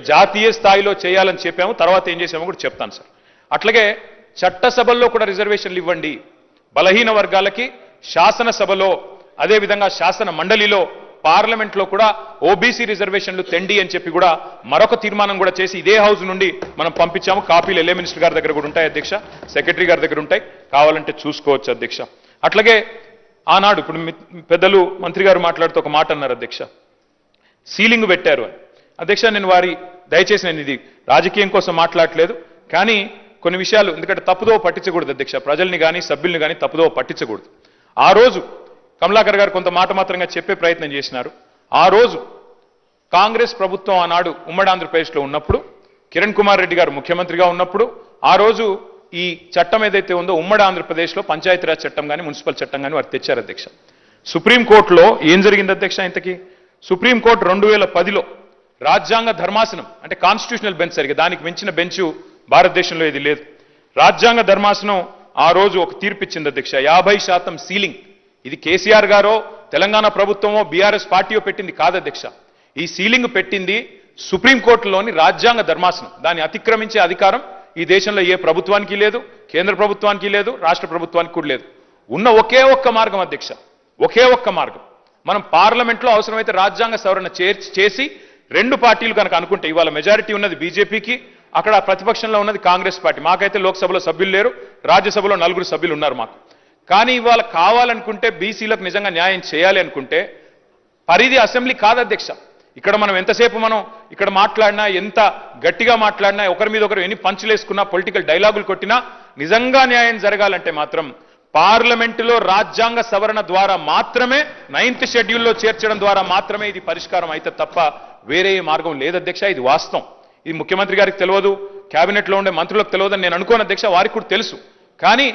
జాతీయ స్థాయిలో చేయాలని చెప్పాము తర్వాత ఏం చేసామో కూడా చెప్తాను సార్. అట్లాగే చట్టసభల్లో కూడా రిజర్వేషన్లు ఇవ్వండి. బలహీన వర్గాలకి శాసనసభలో అదేవిధంగా శాసన మండలిలో పార్లమెంట్లో కూడా ఓబీసీ రిజర్వేషన్లు తెండి అని చెప్పి కూడా మరొక తీర్మానం కూడా చేసి ఇదే హౌస్ నుండి మనం పంపించాము. కాపీలు ఎల్ఏ మినిస్టర్ గారి దగ్గర కూడా ఉంటాయి అధ్యక్ష. సెక్రటరీ గారి దగ్గర ఉంటాయి. కావాలంటే చూసుకోవచ్చు అధ్యక్ష. అట్లాగే ఆనాడు ఇప్పుడు పెద్దలు మంత్రి గారు మాట్లాడుతూ ఒక మాట అన్నారు అధ్యక్ష. సీలింగ్ పెట్టారు అని. అధ్యక్ష నేను వారి దయచేసి నేను ఇది రాజకీయం కోసం మాట్లాడట్లేదు కానీ కొన్ని విషయాలు ఎందుకంటే తప్పుదో పట్టించకూడదు అధ్యక్ష ప్రజల్ని కానీ సభ్యుల్ని కానీ తప్పుదో పట్టించకూడదు. ఆ రోజు కమలాకర్ గారు కొంత మాట మాత్రంగా చెప్పే ప్రయత్నం చేసినారు. ఆ రోజు కాంగ్రెస్ ప్రభుత్వం ఆనాడు ఉమ్మడి ఆంధ్రప్రదేశ్లో ఉన్నప్పుడు కిరణ్ కుమార్ రెడ్డి గారు ముఖ్యమంత్రిగా ఉన్నప్పుడు ఆ రోజు ఈ చట్టం ఏదైతే ఉందో ఉమ్మడి ఆంధ్రప్రదేశ్లో పంచాయతీరాజ్ చట్టం కానీ మున్సిపల్ చట్టం కానీ వారు తెచ్చారు అధ్యక్ష. సుప్రీంకోర్టులో ఏం జరిగింది అధ్యక్ష ఇంతకీ? సుప్రీంకోర్టు రెండు వేల పదిలో రాజ్యాంగ ధర్మాసనం అంటే కాన్స్టిట్యూషనల్ బెంచ్ సరిగ్గా దానికి మించిన బెంచ్ భారతదేశంలో ఇది లేదు. రాజ్యాంగ ధర్మాసనం ఆ రోజు ఒక తీర్పు ఇచ్చింది అధ్యక్ష. యాభై శాతం సీలింగ్. ఇది కేసీఆర్ గారో తెలంగాణ ప్రభుత్వమో బీఆర్ఎస్ పార్టీయో పెట్టింది కాదు అధ్యక్ష. ఈ సీలింగ్ పెట్టింది సుప్రీంకోర్టులోని రాజ్యాంగ ధర్మాసనం. దాన్ని అతిక్రమించే అధికారం ఈ దేశంలో ఏ ప్రభుత్వానికి లేదు కేంద్ర ప్రభుత్వానికి లేదు రాష్ట్ర ప్రభుత్వానికి కూడా లేదు. ఉన్న ఒకే ఒక్క మార్గం అధ్యక్ష. ఒకే ఒక్క మార్గం. మనం పార్లమెంట్లో అవసరమైతే రాజ్యాంగ సవరణ చేర్చి చేసి రెండు పార్టీలు కనుక అనుకుంటే ఇవాళ మెజారిటీ ఉన్నది బీజేపీకి అక్కడ ప్రతిపక్షంలో ఉన్నది కాంగ్రెస్ పార్టీ. మాకైతే లోక్సభలో సభ్యులు లేరు రాజ్యసభలో నలుగురు సభ్యులు ఉన్నారు మాకు. కానీ ఇవాళ కావాలనుకుంటే బీసీలకు నిజంగా న్యాయం చేయాలి అనుకుంటే పరిధి అసెంబ్లీ కాదు అధ్యక్ష ఇక్కడ మనం ఎంతసేపు మనం ఇక్కడ మాట్లాడినా ఎంత గట్టిగా మాట్లాడినా ఒకరి మీద ఒకరు ఎన్ని పంచులేసుకున్నా పొలిటికల్ డైలాగులు కొట్టినా నిజంగా న్యాయం జరగాలంటే మాత్రం పార్లమెంటులో రాజ్యాంగ సవరణ ద్వారా మాత్రమే నైన్త్ షెడ్యూల్లో చేర్చడం ద్వారా మాత్రమే ఇది పరిష్కారం అయితే తప్ప వేరే మార్గం లేదు అధ్యక్ష ఇది వాస్తవం. ఇది ముఖ్యమంత్రి గారికి తెలియదు క్యాబినెట్లో ఉండే మంత్రులకు తెలియదు నేను అనుకోను అధ్యక్ష వారికి కూడా తెలుసు. కానీ